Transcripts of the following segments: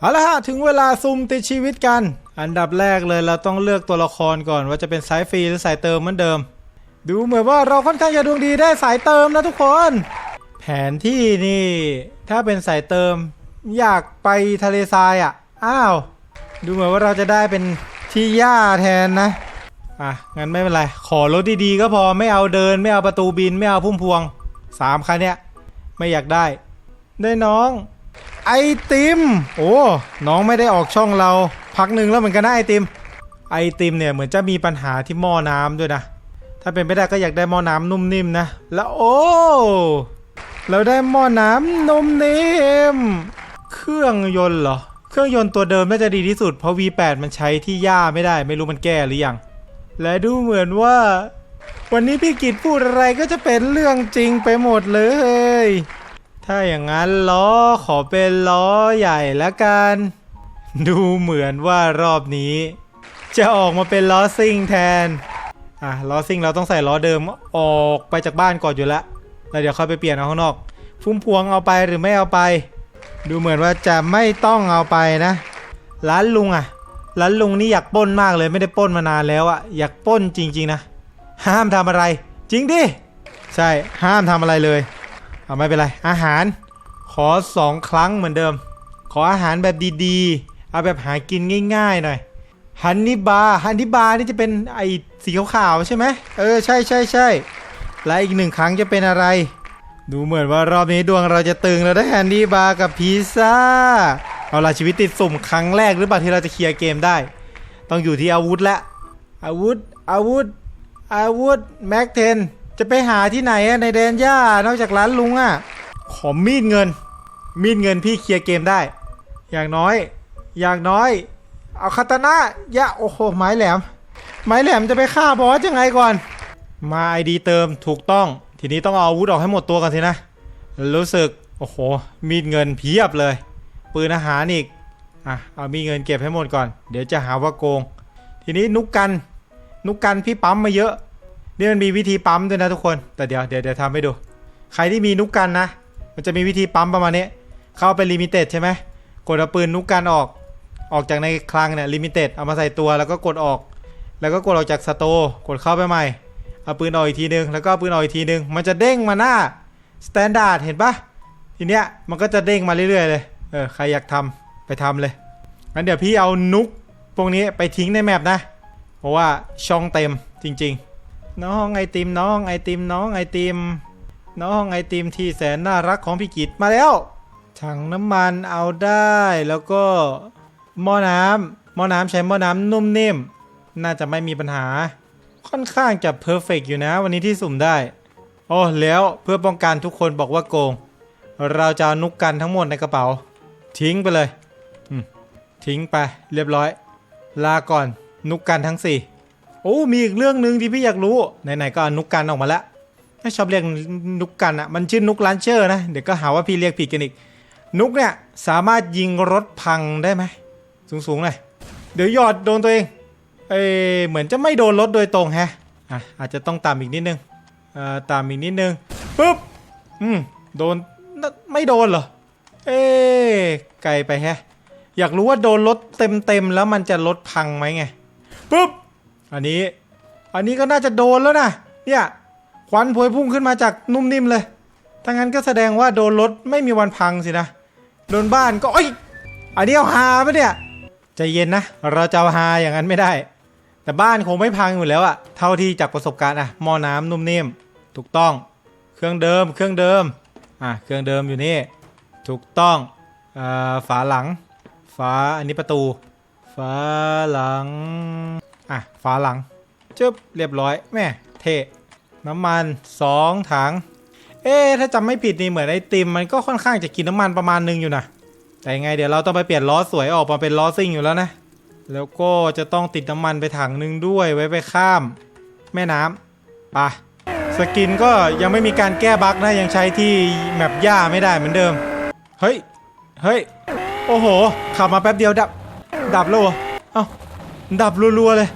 เอาละฮะถึงเวลาซุ่มติดชีวิตกัน อันดับแรกเลยเราต้องเลือกตัวละครก่อนว่าจะเป็นสายฟรีหรือสายเติมเหมือนเดิม ดูเหมือนว่าเราค่อนข้างจะดวงดีได้สายเติมนะทุกคน แผนที่นี่ ถ้าเป็นสายเติม อยากไปทะเลทรายอะ อ้าว ดูเหมือนว่าเราจะได้เป็นที่หญ้าแทนนะ อะงั้นไม่เป็นไร ขอรถดีๆก็พอไม่เอาเดิน ไม่เอาประตูบินไม่เอาพุ่มพวงสามคันเนี้ยไม่อยากได้ ได้น้อง ไอติม โอ้ น้องไม่ได้ออกช่องเรา พักหนึ่งแล้วเหมือนกันนะไอติม ไอติมเนี่ยเหมือนจะมีปัญหาที่หม้อน้ำด้วยนะ ถ้าเป็นไปได้ก็อยากได้หม้อน้ำนุ่มนิ่มนะ แล้วโอ้ เราได้หม้อน้ำนุ่มนิ่ม เครื่องยนต์เหรอ เครื่องยนต์ตัวเดิมน่าจะดีที่สุด เพราะ V8 มันใช้ที่หญ้าไม่ได้ ไม่รู้มันแก้หรือยัง และดูเหมือนว่า วันนี้พี่กิตพูดอะไรก็จะเป็นเรื่องจริงไปหมดเลย ถ้าอย่างนั้นล้อขอเป็นล้อใหญ่ละกัน ดูเหมือนว่ารอบนี้ จะออกมาเป็นล้อซิ่งแทน อะล้อซิ่งเราต้องใส่ล้อเดิมออกไปจากบ้านก่อนอยู่แล้วแล้วเดี๋ยวค่อยไปเปลี่ยนเอาข้างนอก ฟุ้มพวงเอาไปหรือไม่เอาไป ดูเหมือนว่าจะไม่ต้องเอาไปนะ ร้านลุงอะ ร้านลุงนี่อยากป้นมากเลยไม่ได้ป้นมานานแล้วอะอยากป้นจริง ๆนะ ห้ามทำอะไร จริงดิ ใช่ห้ามทำอะไรเลย เอาไม่เป็นไร อาหารขอสองครั้งเหมือนเดิม ขออาหารแบบดีๆ เอาแบบหากินง่ายๆหน่อยฮันนี่บาร์ฮันนี่บาร์นี่จะเป็นไอสีขาวๆใช่ไหมเออใช่ใช่ใช่และอีกหนึ่งครั้งจะเป็นอะไร ดูเหมือนว่ารอบนี้ดวงเราจะตึงแล้วได้แฮนดี้บาร์กับพิซซ่าเอาล่ะชีวิตติดสุ่มครั้งแรกหรือเปล่าที่เราจะเคลียร์เกมได้ ต้องอยู่ที่อาวุธละอาวุธอาวุธอาวุธแม็กเทน จะไปหาที่ไหนอะในแดนย่านอกจากร้านลุงอะขอมีดเงิน มีดเงินพี่เคลียร์เกมได้ อย่างน้อย อย่างน้อย เอาคาตานะยะโอ้โหไม้แหลม ไม้แหลมจะไปฆ่าบอสยังไงก่อน มาไอดีเติมถูกต้อง ทีนี้ต้องเอาอาวุธออกให้หมดตัวกันสินะ รู้สึก โอ้โห มีดเงินเพียบเลย ปืนอาหารอีก อะ เอามีเงินเก็บให้หมดก่อน เดี๋ยวจะหาว่าโกง ทีนี้นุกกัน นุกกันพี่ปั๊มมาเยอะ นี่มันมีวิธีปั๊มด้วยนะทุกคน แต่เดี๋ยวเดี๋ยวเดี๋ยวทำให้ดู ใครที่มีนุกกันนะ มันจะมีวิธีปั๊มประมาณนี้ เข้าไปลิมิเต็ดใช่ไหม กดเอาปืนนุกกันออก ออกจากในคลังเนี่ยลิมิเต็ดเอามาใส่ตัวแล้วก็กดออก แล้วก็กดออกจากสโตร์กดเข้าไปใหม่ เอาปืนออกอีกทีนึง แล้วก็ปืนออกอีกทีนึง มันจะเด้งมาหน้าสแตนดาร์ดเห็นปะทีเนี้ยมันก็จะเด้งมาเรื่อยๆเลย เออใครอยากทำไปทำเลย งั้นเดี๋ยวพี่เอานุกพวกนี้ไปทิ้งในแมปนะ เพราะว่าช่องเต็มจริง ๆ น้องไอติมน้องไอติมน้องไอติม น้องไอติมที่แสนน่ารักของพี่กิตมาแล้ว ถังน้ำมันเอาได้แล้วก็หม้อน้ำหม้อน้ำใช้หม้อน้ำนุ่มนิ่มน่าจะไม่มีปัญหา ค่อนข้างจะเพอร์เฟกอยู่นะ วันนี้ที่สุ่มได้โอ้แล้วเพื่อป้องกันทุกคนบอกว่าโกง เราจะานุกกันทั้งหมดในกระเป๋า ทิ้งไปเลยทิ้งไปเรียบร้อย ลาก่อนนุกกันทั้งสี่ โอ้มีอีกเรื่องหนึ่งที่พี่อยากรู้ไหนๆก็นุกกันออกมาแล้วถ้าชอบเรียกนุกกันอะมันชื่อนุกลันเชอร์นะเดี๋ยวก็หาว่าพี่เรียกผิดกันอีก นุกเนี่ยสามารถยิงรถพังได้ไหมสูงๆเลยเดี๋ยวหยอดโดนตัวเองเอเหมือนจะไม่โดนรถโดยตรงแฮะอะอาจจะต้องตามอีกนิดนึงเอ่อตามอีกนิดนึงปุ๊บอืมโดนไม่โดนเหรอเอ๊ะไกลไปแฮะอยากรู้ว่าโดนรถเต็มๆแล้วมันจะรถพังไหมไงปุ๊บ อันนี้ อันนี้ก็น่าจะโดนแล้วนะ เนี่ยควันพวยพุ่งขึ้นมาจากนุ่มนิ่มเลย ถ้างั้นก็แสดงว่าโดนรถไม่มีวันพังสินะ โดนบ้านก็อ้ยอันนี้เอาฮาปะเนี่ยใจเย็นนะ เราจะเอาฮาอย่างนั้นไม่ได้ แต่บ้านคงไม่พังอยู่แล้วอะเท่าที่จากประสบการณ์อะหม้อน้ำนุ่มนิ่ม ถูกต้อง เครื่องเดิม เครื่องเดิม อะ เครื่องเดิมอยู่นี่ ถูกต้องอ่อฝาหลัง ฝา อันนี้ประตู ฝาหลัง อะฝาหลังจึ๊บเรียบร้อยแม่เทน้ำมันสองถัง เอ๊ะถ้าจำไม่ผิดนี่เหมือนไอติมมันก็ค่อนข้างจะกินน้ำมันประมาณนึงอยู่นะแต่ยังไงเดี๋ยวเราต้องไปเปลี่ยนล้อสวยออกมาเป็นล้อซิ่งอยู่แล้วนะ แล้วก็จะต้องติดน้ำมันไปถังหนึ่งด้วยไว้ไปข้าม แม่น้ำไปะสกินก็ยังไม่มีการแก้บั๊กนะยังใช้ที่แมปหญ้าไม่ได้เหมือนเดิม เฮ้ย เฮ้ย โอ้โห ขับมาแป๊บเดียวดับ ดับแล้วเหรอเอ้าดับรัวๆเลย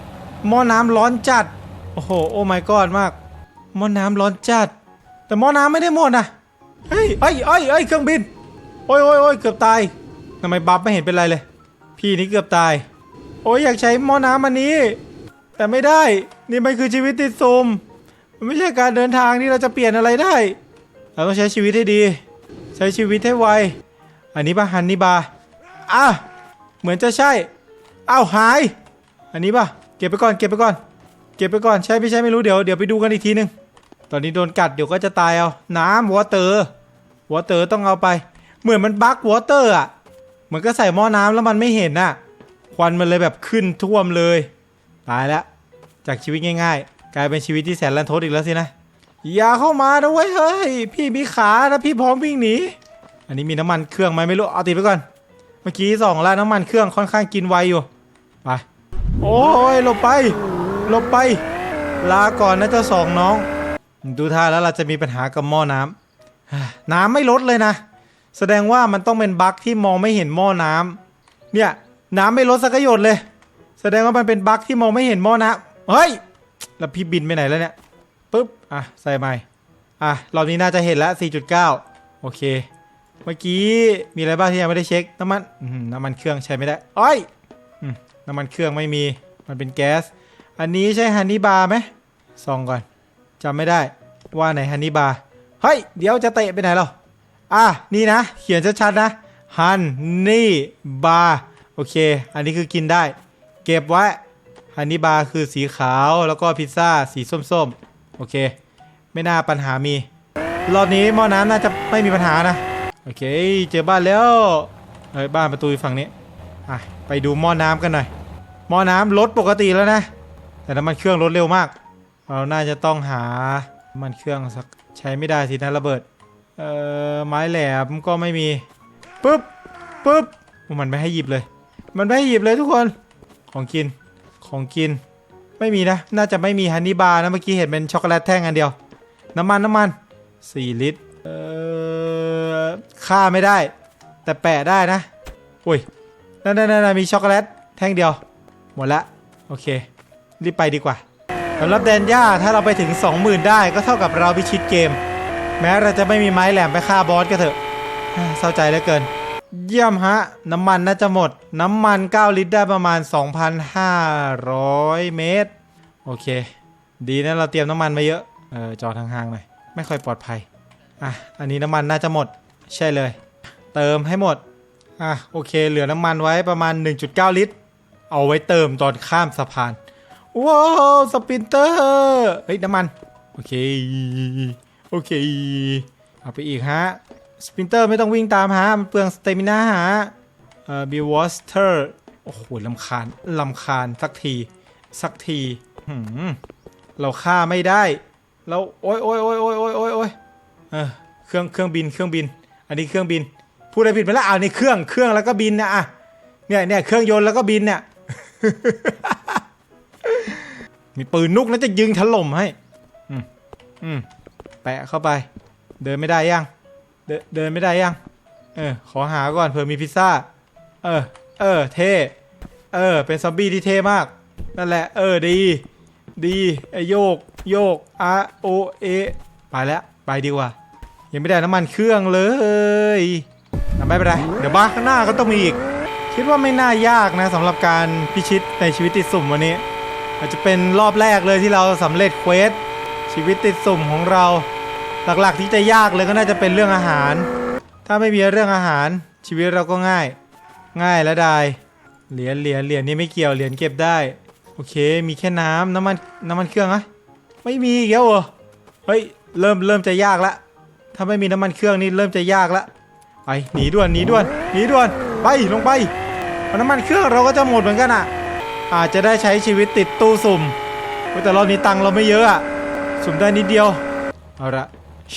หม้อน้ำร้อนจัด โอ้โห โอ้ my god มาก หม้อน้ำร้อนจัด แต่หม้อน้ำไม่ได้หมดนะเฮ้ยเอ้ยเอ้ยเอ้ยเครื่องบิน โอ้ยโอ้ยโอ้ยเกือบตายทำไมบัฟไม่เห็นเป็นไรเลย พี่นี่เกือบตาย โอ้ยอยากใช้หม้อน้ำอันนี้ แต่ไม่ได้ นี่มันคือชีวิตติดซุมมันไม่ใช่การเดินทางที่เราจะเปลี่ยนอะไรได้ เราต้องใช้ชีวิตให้ดี ใช้ชีวิตให้ไว อันนี้ปะฮันนี่บาอะเหมือนจะใช่ อ้าวหาย อันนี้ปะ ก็บไปก่อนเก็บไปก่อน เก็บไปก่อนใช่ไม่ใช่ไม่รู้เดี๋ยวเดี๋ยวไปดูกันอีกทีนึง ตอนนี้โดนกัดเดี๋ยวก็จะตายเอา น้ำวอเตอร์วอเตอร์ต้องเอาไป เหมือนมันบั๊กวอเตอร์อะเหมือนก็ใส่หม้อน้ำแล้วมันไม่เห็นน่ะ ควันมันเลยแบบขึ้นท่วมเลยตายแล้วจากชีวิตง่าย ๆ กลายเป็นชีวิตที่แสนรันทดอีกแล้วสินะอย่าเข้ามานะเว้ยเฮ้ยพี่มีขานะพี่พร้อมวิ่งหนีอันนี้มีน้ำมันเครื่องไหมไม่รู้เอาติดไปก่อน เมื่อกี้สองแล้วน้ำมันเครื่องค่อนข้างกินไวอยู่ไป โอ้ยหลบไปหลบไป ลาก่อนนะเจ้าสองน้อง ดูท่าแล้วเราจะมีปัญหากับหม้อน้ำน้ำไม่ลดเลยนะ แสดงว่ามันต้องเป็นบั๊กที่มองไม่เห็นหม้อน้ำเนี่ย น้ำไม่ลดสักหยดเลย แสดงว่ามันเป็นบั๊กที่มองไม่เห็นหม้อน้ำเฮ้ยแล้วพี่บินไปไหนแล้วเนี่ยปุ๊บอะใส่ใหม่อะรอบนี้น่าจะเห็นแล้ว 4.9 โอเค เมื่อกี้มีอะไรบ้างที่ยังไม่ได้เช็ค น้ำมันน้ำมันเครื่องใช้ไม่ได้อ้อย น้ำมันเครื่องไม่มี มันเป็นแก๊ส อันนี้ใช่ฮันนี่บาร์ไหมส่องก่อนจำไม่ได้ว่าไหนฮันนี่บาร์เฮ้ย เดี๋ยวจะเตะไปไหนเราอะ นี่นะ เขียนชัดๆนะฮันนี่บาร์โอเค อันนี้คือกินได้ เก็บไว้ฮันนี่บาร์คือสีขาวแล้วก็พิซซ่าสีส้มๆ โอเค ไม่น่าปัญหามี รอบนี้หม้อน้ำน่าจะไม่มีปัญหานะ โอเค เจอบ้านแล้วเอ้ยบ้านประตูอยู่ฝั่งนี้ อะไปดูหม้อน้ำกันหน่อยหม้อน้ำลดปกติแล้วนะ แต่น้ำมันเครื่องลดเร็วมาก เราน่าจะต้องหาน้ำมันเครื่องสักใช้ไม่ได้สินะระเบิดเอ่อไม้แหลมก็ไม่มีปุ๊บปุ๊บมันไม่ให้หยิบเลย มันไม่ให้หยิบเลยทุกคนของกินของกินไม่มีนะ น่าจะไม่มีฮันนี่บาร์นะเมื่อกี้เห็นเป็นช็อกโกแลตแท่งอันเดียว น้ำมันน้ำมัน 4 ลิตร เอ่อ ค่าไม่ได้ แต่แปะได้นะ อุ้ย นั่นนั่นมีช็อกโกแลตแท่งเดียว หมดละ โอเค รีบไปดีกว่าสำหรับแดนย่าถ้าเราไปถึง 20,000 ได้ก็เท่ากับเราพิชิตเกม แม้เราจะไม่มีไม้แหลมไปฆ่าบอสก็เถอะเศร้าใจเหลือเกิน เยี่ยมฮะ น้ำมันน่าจะหมด น้ำมัน 9 ลิตรได้ประมาณ 2,500 เมตร โอเค ดีนะเราเตรียมน้ำมันมาเยอะ เออจอดห่างหน่อยไม่ค่อยปลอดภัย อะ อันนี้น้ำมันน่าจะหมด ใช่เลย เติมให้หมด อะโอเค เหลือน้ำมันไว้ประมาณ 1.9 ลิตร เอาไว้เติมตอนข้ามสะพาน ว้าวสปินเตอร์ เฮ้ยน้ำมัน โอเค โอเค เอาไปอีกฮะ สปินเตอร์ไม่ต้องวิ่งตามหามันเปลืองสเตมินาหาเอ่อบีวอสเตอร์ โอ้โหลำคาญลำคาญสักที สักทีหืมเราฆ่าไม่ได้ เราโอ้ยโอ้ยโอ้ยโอ้ยโอ้ยโอ้ยเออเครื่องเครื่องบินเครื่องบิน อันนี้เครื่องบิน พูดอะไรผิดไปแล้วอ้าวนี่เครื่องเครื่องแล้วก็บินนะอะเนี่ยเนี่ยเครื่องยนต์แล้วก็บินเนี่ยมีปืนนุกนะจะยิงถล่มให้อืมอืมแปะเข้าไป เดินไม่ได้ยัง เดินเดินไม่ได้ยัง เออ ขอหาก่อนเผื่อมีพิซซ่า เออ เออ เท่ เออ เป็นซอมบี้ที่เท่มาก นั่นแหละ เออ ดี ดีไอโยก โยกอะโอเอ ไปแล้ว ไปดีกว่า ยังไม่ได้น้ำมันเครื่องเลย ไม่เป็นไร เดี๋ยวบ้านข้างหน้าก็ต้องมีอีก คิดว่าไม่น่ายากนะสำหรับการพิชิตในชีวิตติดสุ่มวันนี้อาจจะเป็นรอบแรกเลยที่เราสำเร็จเควสชีวิตติดสุ่มของเราหลักๆที่จะยากเลยก็น่าจะเป็นเรื่องอาหาร ถ้าไม่มีเรื่องอาหารชีวิตเราก็ง่าย ง่ายและได้เหรียญเหรียญเหรียญนี่ไม่เกี่ยวเหรียญเก็บได้ โอเคมีแค่น้ำน้ำมันน้ำมันเครื่องอะไม่มีอีกแล้วเหรอเฮ้ยเริ่มเริ่มจะยากละถ้าไม่มีน้ำมันเครื่องนี่เริ่มจะยากละ ไปหนีด่วนหนีด่วนหนีด่วนไปลงไปเอาน้ำมันเครื่องเราก็จะหมดเหมือนกันอะ อาจจะได้ใช้ชีวิตติดตู้สุ่มแต่รอบนี้ตังเราไม่เยอะอะสุ่มได้นิดเดียวเอาละ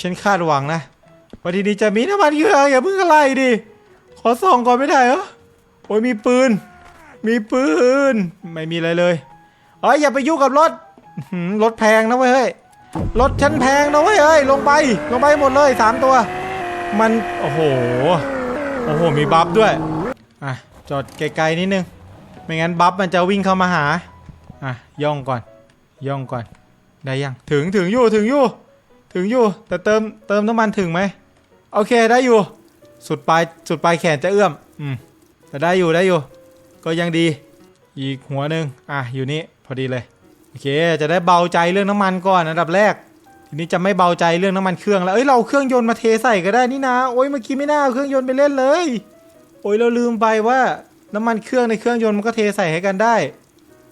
ฉันคาดหวังนะว่าทีนี้จะมีน้ำมันเครื่องอย่าเพิ่งอะไรดิขอส่องก่อนไม่ได้เหรอโอ้ยมีปืน มีปืน ไม่มีอะไรเลยเอ้ยอย่าไปยุ่งกับรถรถแพงนะเว้ยรถฉันแพงนะเว้ยเฮ้ยลงไปลงไปหมดเลยสามตัว มัน โอ้โห โอ้โห มีบัฟด้วย อะ จอดไกลๆนิดนึง ไม่งั้นบัฟมันจะวิ่งเข้ามาหา อะ ย่องก่อน ย่องก่อน ได้ยัง ถึงถึงอยู่ ถึงอยู่ ถึงอยู่ แต่เติม เติมน้ำมันถึงไหม โอเค ได้อยู่ สุดปลาย สุดปลายแขนจะเอื้อม อืม แต่ได้อยู่ ได้อยู่ ก็ยังดี อีกหัวหนึ่งอะ อยู่นี่ พอดีเลย โอเค จะได้เบาใจเรื่องน้ำมันก่อนอันดับแรก ทีนี้จะไม่เบาใจเรื่องน้ำมันเครื่องแล้ว เอ้ยเราเครื่องยนต์มาเทใส่ก็ได้นี่นะ โอ้ยเมื่อกี้ไม่น่าเอาเครื่องยนต์ไปเล่นเลย โอ้ยเราลืมไปว่าน้ำมันเครื่องในเครื่องยนต์มันก็เทใส่ให้กันได้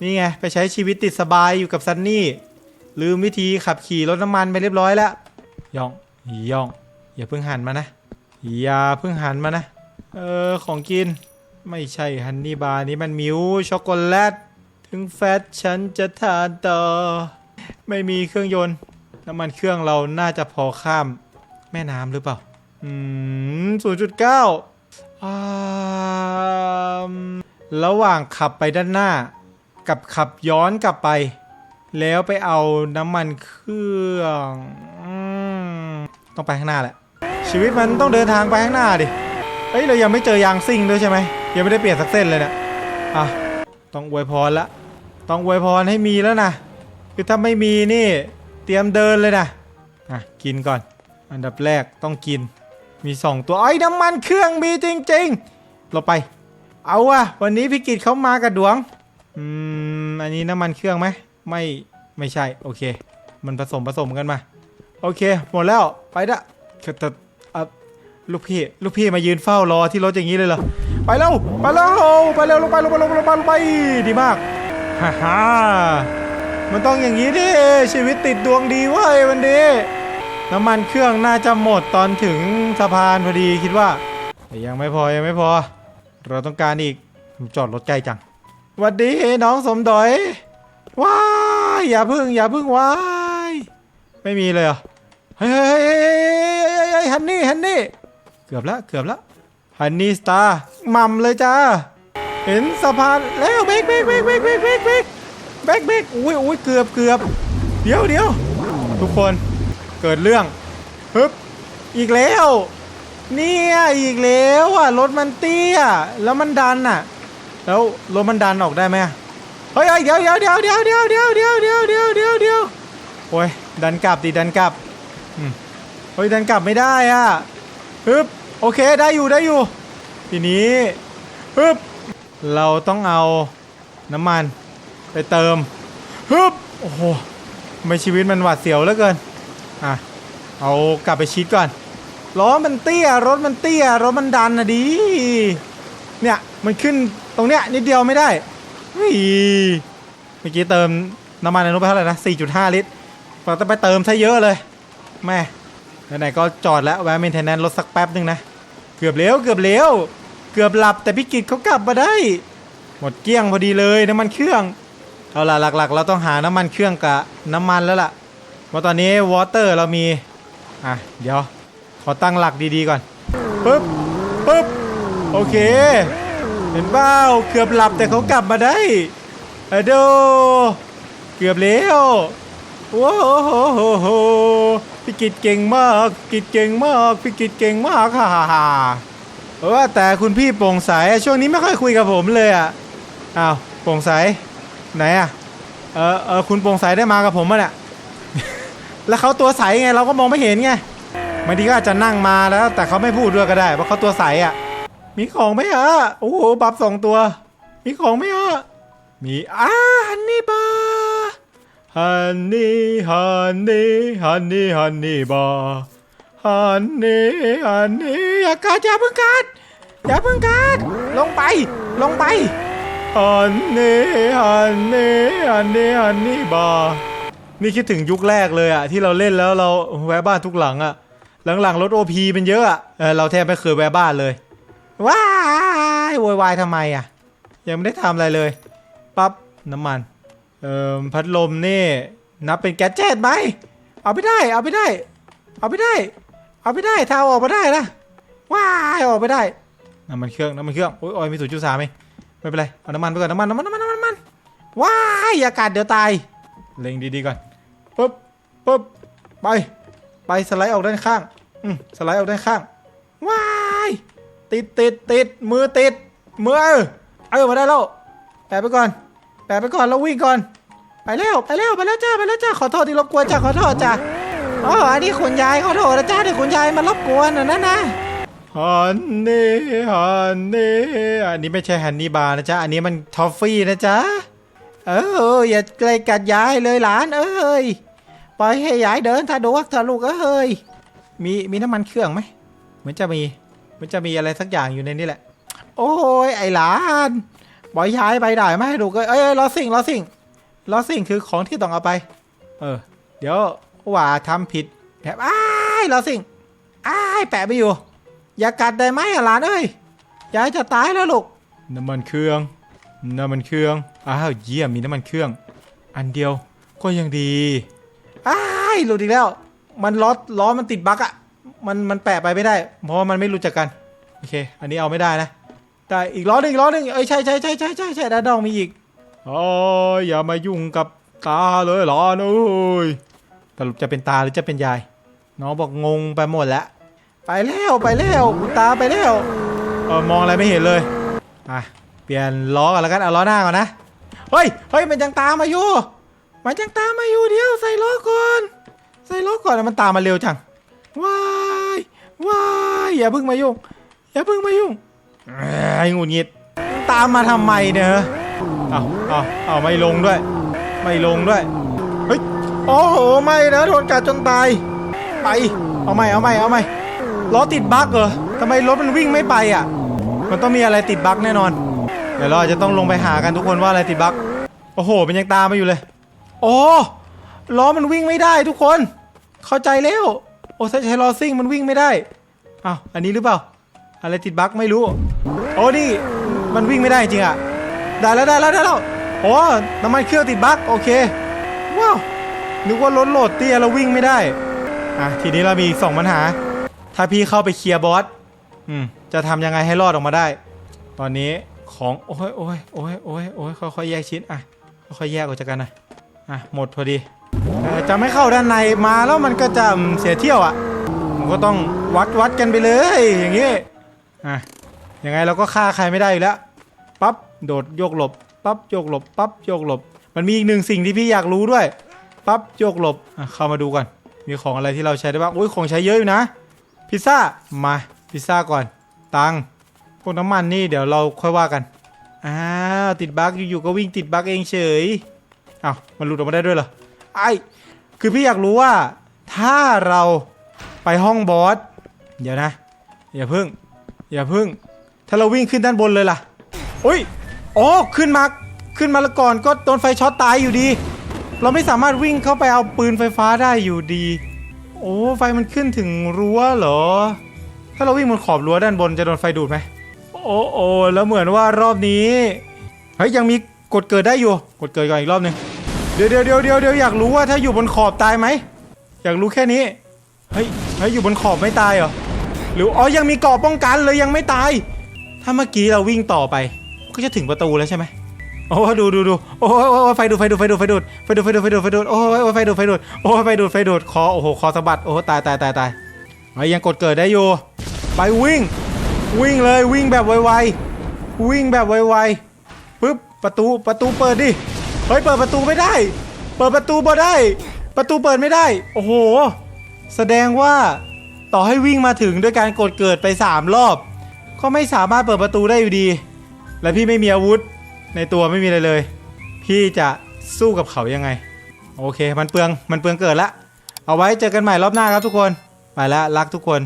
นี่ไงไปใช้ชีวิตติดสบายอยู่กับซันนี่ ลืมวิธีขับขี่รถน้ำมันไปเรียบร้อยแล้ว ย่อง ย่อง อย่าเพิ่งหันมานะ อย่าเพิ่งหันมานะ เออของกิน ไม่ใช่ฮันนี่บาร์นี่มันมิวช็อกโกแลต ถึงแฟตฉันจะทานต่อ ไม่มีเครื่องยนต์ น้ำมันเครื่องเราน่าจะพอข้ามแม่น้ำหรือเปล่า อืมศูนย์จุดเก้าระหว่างขับไปด้านหน้า กับขับย้อนกลับไป แล้วไปเอาน้ำมันเครื่องอต้องไปข้างหน้าแหละ ชีวิตมันต้องเดินทางไปข้างหน้าดิเฮ้ยเรายังไม่เจอยางซิ่งด้วยใช่ไหมยังไม่ได้เปลี่ยนสักเส้นเลยเนะอะต้องอวยพรละ ต้องอวยพรให้มีแล้วนะคือถ้าไม่มีนี่ เตรียมเดินเลยนะอะกินก่อน อันดับแรกต้องกิน มีสองตัวไอ้น้ำมันเครื่องมีจริงๆเราไป เอาอะวันนี้พี่กิตเขามากับดวง อืม อันนี้น้ำมันเครื่องไหม ไม่ไม่ใช่ โอเค มันผสมผสมกันมา โอเค หมดแล้วไปละแต่ลูกพี่ ลูกพี่มายืนเฝ้ารอที่รถอย่างนี้เลยเหรอ ไปแล้ว ไปแล้ว ไปเร็วลงไปลงไปลงไปลงไปลงไปดีมาก ฮ่าฮ่า มันต้องอย่างนี้ดิชีวิตติดดวงดีเว้ยวันนี้น้ำมันเครื่องน่าจะหมดตอนถึงสะพานพอดีคิดว่ายังไม่พอยังไม่พอ เราต้องการอีกจอดรถใกล้จังวัดดีน้องสมดอยว้ายอย่าพึ่งอย่าพึ่งว้ายไม่มีเลยเหรอเฮ้ยเฮ้ยเฮ้ยเฮ้ยเฮ้ยเฮ้ยฮันนี่ฮันนี่เกือบแล้วเกือบแล้วฮันนี่สตาร์มัมเลยจ้าเห็นสะพานแล้วเบรกเบรกเบรกเบรกเบรกเบรก เบกเบกอุ้ยอุ้ยเกือบเกือบเดี๋ยวเดี๋ยวทุกคนเกิดเรื่องฮึบอีกแล้ว เนี่ยอีกแล้วอะรถมันเตี้ยแล้วมันดันอะ แล้วรถมันดันออกได้ไหมเฮ้ยเฮ้ยเดี๋ยวเดี๋ยวเดี๋ยวเดี๋ยวเดี๋ยวเดี๋ยวเดี๋ยวเดี๋ยวเดี๋ยวเดี๋ยวเดี๋ยวโอ้ยดันกลับดิดันกลับเฮ้ยดันกลับไม่ได้อะฮึบโอเคได้อยู่ได้อยู่ ทีนี้ฮึบเราต้องเอาน้ำมัน ไปเติมฮึบโอ้โหไม่ชีวิตมันหวาดเสียวเหลือเกินอะเอากลับไปชิดก่อนล้อมันเตี้ยรถมันเตี้ยรถมันดันนะดี เนี่ยมันขึ้นตรงเนี้ยนิดเดียวไม่ได้เฮ้ยเมื่อกี้เติมน้ำมันในรถไปเท่าไหร่นะ4.5 ลิตรเราต้องไปเติมซะเยอะเลยแม่ไหนๆก็จอดแล้วแวะเมนเทนแนนรถสักแป๊บนึงนะเกือบเลี้ยวเกือบเลี้ยวเกือบหลับแต่พี่กิจเขากลับมาได้ หมดเกลี้ยงพอดีเลยน้ำมันเครื่อง เอาล่ะหลักๆ เราต้องหาน้ำมันเครื่องกับน้ำมันแล้วล่ะเพราะตอนนี้วอเตอร์เรามี อะ เดี๋ยว ขอตั้งหลักดีๆก่อนปึ๊บปึ๊บโอเค เห็นเปล่าเกือบหลับแต่เขากลับมาได้อะโดเกือบแล้วว้าวโหโหโหพี่กิจเก่งมากกิจเก่งมากพี่กิจเก่งมากฮ่าฮ่าฮ่าแต่คุณพี่โปร่งใสช่วงนี้ไม่ค่อยคุยกับผมเลยอะอ้าวโปร่งใส ไหนอะเออเออคุณโปร่งใสได้มากับผมมั้เนี่ยแล้วเขาตัวใสไงเราก็มองไม่เห็นไงบางทีก็อาจจะนั่งมาแล้ว แต่เขาไม่พูดด้วยก็ได้เพราะเขาตัวใสอะ มีของไหมฮะโอ้โหบัฟสองตัว มีของไหมฮะมีอ่าฮันนี่บาฮันนี่ฮันนี่ฮันนี่ฮันนี่บาฮันนี่ฮันนี่อย่ากัดอย่าเพิ่งกัดอย่าเพิ่งกัดลงไปลงไป ฮันนี่ฮันนี่ฮันนี่ฮันนี่บาร์นี่คิดถึงยุคแรกเลยอะที่เราเล่นแล้วเราแวะบ้านทุกหลังอะหลังๆรถโอพีเป็นเยอะอะเออเราแทบไม่เคยแวะบ้านเลย ว้ายโวยวายทำไมอะยังไม่ได้ทำอะไรเลยปั๊บน้ำมันเอ่อพัดลมนี่ นับเป็นแก๊สเจ็ตไหมเอาไปได้ เอาไปได้ เอาไปได้ เอาไปได้ถ้าอาออกมาได้นะว้ายออกไปได้น้ำมันเครื่องน้ำมันเครื่องโอ้ยออยมีศูนย์จุดสามเอง ไม่เป็นไร เอาน้ำมันไปก่อนน้ำมันน้ำมันน้ำมันน้ำมันน้ำมันว้ายอากาศเดี๋ยวตาย เล็งดีๆก่อนปุ๊บปุ๊บไป ไปสไลด์ออกด้านข้าง อืมสไลด์ออกด้านข้าง ว้ายติดติดติดมือติดมือเออมาได้แล้วแปะไปก่อน แปะไปก่อนแล้ววิ่งก่อน ไปแล้วไปแล้วไปแล้วจ้าไปแล้วจ้าขอโทษที่รบกวนจ้าขอโทษจ้าอ๋ออันนี้คุณยายขอโทษนะจ้าที่คุณยายมารบกวนนะนะนะ ฮันนี่ฮันนี่อันนี้ไม่ใช่ฮันนี่บาร์นะจ๊ะ อันนี้มันทอฟฟี่นะจ๊ะ เอออย่าไกล้กัดยายเลยหลานเอ้ย ปล่อยให้ยายเดินถ้าดวกถ้าลูกเอ้ย มีมีน้ำมันเครื่องไหมเหมือนจะมีเหมันจะมีอะไรสักอย่างอยู่ในนี้แหละ โอ้ยไอหลาน ปล่อยยายไปได้ไหมลูกเอ้ยเอ้ยรอสิ่งรอสิ่งรอสิ่งคือของที่ต้องเอาไป เออ เดี๋ยวว่าทำผิดแบบอ้ายรอสิ่งอ้ายแปะไม่อยู่ อย่ากัดได้ไหมอะหลานเอ้ยยายจะตายแล้วลูกน้ำมันเครื่อง น้ำมันเครื่อง อ้าวเยี่ยมมีน้ำมันเครื่อง อันเดียวก็ยังดี อ้ายหลุดอีกแล้ว มันล้อล้อมันติดบั๊กอะมันมันแปะไปไม่ได้ เพราะว่ามันไม่รู้จักกัน โอเค อันนี้เอาไม่ได้นะได้อีกล้อหนึ่งอีกล้อหนึ่งเอ้ยใช่ใช่ใช่ใช่ใช่ใช่ด้านดองมีอีกโอ้ยอย่ามายุ่งกับตาเลยหลานเอ้ยสรุปจะเป็นตาหรือจะเป็นยาย น้องบอกงงไปหมดแล้ว ไปแล้วไปแล้วคุณตาไปแล้วเออมองอะไรไม่เห็นเลยอะเปลี่ยนล้อกันแล้วกันเอาล้อหน้าก่อนนะเฮ้ยเฮ้ยมันยังตามมาอยู่มันยังตามมาอยู่เดี๋ยวใส่ล้อก่อน ใส่ล้อก่อนมันตามมาเร็วจังว้ายว้ายอย่าพิ่งมายุ่งอย่าพิ่งมายุ่งไอ้ยหงุดหงิดตามมาทำไมเนี่ยเอาเอาเอาไม่ลงด้วย ไม่ลงด้วยเฮ้ยโอ้โหไม่นะโดนกัดจนตายไปเอาไม่เอาไม่เอาไม่ ล้อติดบั๊กเหรอทำไมรถมันวิ่งไม่ไปอะ มันต้องมีอะไรติดบั๊กแน่นอน เดี๋ยวเราจะต้องลงไปหากันทุกคนว่าอะไรติดบั๊กโอ้โหมันยังตามมาอยู่เลย โอ้ล้อมันวิ่งไม่ได้ทุกคน เข้าใจแล้วโอ้ใช้ใช้ล้อซิ่งมันวิ่งไม่ได้อ้าวอันนี้หรือเปล่า อะไรติดบั๊กไม่รู้ โอ้นี่มันวิ่งไม่ได้จริงอะได้แล้วได้แล้วได้แล้วโอ้น้ำมันเครื่องติดบั๊กโอเคว้าวนึกว่ารถโหลดเตี้ยแล้ววิ่งไม่ได้อะทีนี้เรามีอีกสองปัญหา ถ้าพี่เข้าไปเคลียร์บอสอืมจะทำยังไงให้รอดออกมาได้ ตอนนี้ของโอ้ยโอ้ยโอ้ยโอ้ยโอ้ยค่อยๆแยกชิ้นอะค่อยๆแยกออกจากกันนะอะหมดพอดีเออจะไม่เข้าด้านในมาแล้วมันก็จะเสียเที่ยวอะมันก็ต้องวัดวัดกันไปเลยอย่างงี้อะยังไงเราก็ฆ่าใครไม่ได้อยู่แล้วปั๊บโดดโยกหลบปั๊บโยกหลบปั๊บโยกหลบ มันมีอีกหนึ่งสิ่งที่พี่อยากรู้ด้วยปั๊บโยกหลบอะเข้ามาดูก่อนมีของอะไรที่เราใช้ได้บ้างอุ้ยของใช้เยอะอยู่นะ พิซซ่ามาพิซซ่าก่อน ตังพวกน้ำมันนี่เดี๋ยวเราค่อยว่ากันอ้าวติดบั๊กอยู่ๆก็วิ่งติดบั๊กเองเฉยอ้าวมันหลุดออกมาได้ด้วยเหรอไอคือพี่อยากรู้ว่าถ้าเราไปห้องบอสเดี๋ยวนะ อย่าพึ่ง อย่าพึ่ง ถ้าเราวิ่งขึ้นด้านบนเลยล่ะอุ้ยโอ๋อขึ้นมาขึ้นมาแล้วก่อนก็โดนไฟช็อตตายอยู่ดี เราไม่สามารถวิ่งเข้าไปเอาปืนไฟฟ้าได้อยู่ดี โอ้ไฟมันขึ้นถึงรั้วเหรอ ถ้าเราวิ่งบนขอบรั้วด้านบนจะโดนไฟดูดไหมโอ้โอ้แล้วเหมือนว่ารอบนี้เฮ้ยยังมีกดเกิดได้อยู่ กดเกิดก่อนอีกรอบหนึ่งเดี๋ยวเดี๋ยวเดี๋ยวเดี๋ยวเดี๋ยวอยากรู้ว่าถ้าอยู่บนขอบตายไหมอยากรู้แค่นี้เฮ้ยเฮ้ยอยู่บนขอบไม่ตายเหรอหรืออ๋อยังมีเกราะป้องกันเลยยังไม่ตาย ถ้าเมื่อกี้เราวิ่งต่อไป ก็จะถึงประตูแล้วใช่ไหม โอ้ดูดูดูโอ้โอ้ไฟดูดไฟดูดไฟดูดไฟดูดไฟดูดไฟดูดไฟดูดไฟดูดโอ้ยโอ้ไฟดูดไฟดูดโอ้ยไฟดูดไฟดูดคอโอ้โหคอสะบัดโอ้ตายตายตายตายไอ้ยังกดเกิดได้อยู่ไปวิ่ง วิ่งเลยวิ่งแบบไวๆวิ่งแบบไวๆปึ๊บประตูประตูเปิดดิเฮ้ยเปิดประตูไม่ได้ เปิดประตูบ่ได้ ประตูเปิดไม่ได้ โอ้โห แสดงว่าต่อให้วิ่งมาถึงด้วยการกดเกิดไปสามรอบ ก็ไม่สามารถเปิดประตูได้อยู่ดี และพี่ไม่มีอาวุธ ในตัวไม่มีอะไรเลย พี่จะสู้กับเขายังไง โอเค มันเปลืองมันเปลืองเกิดละ เอาไว้เจอกันใหม่รอบหน้าครับทุกคน ไปละรักทุกคน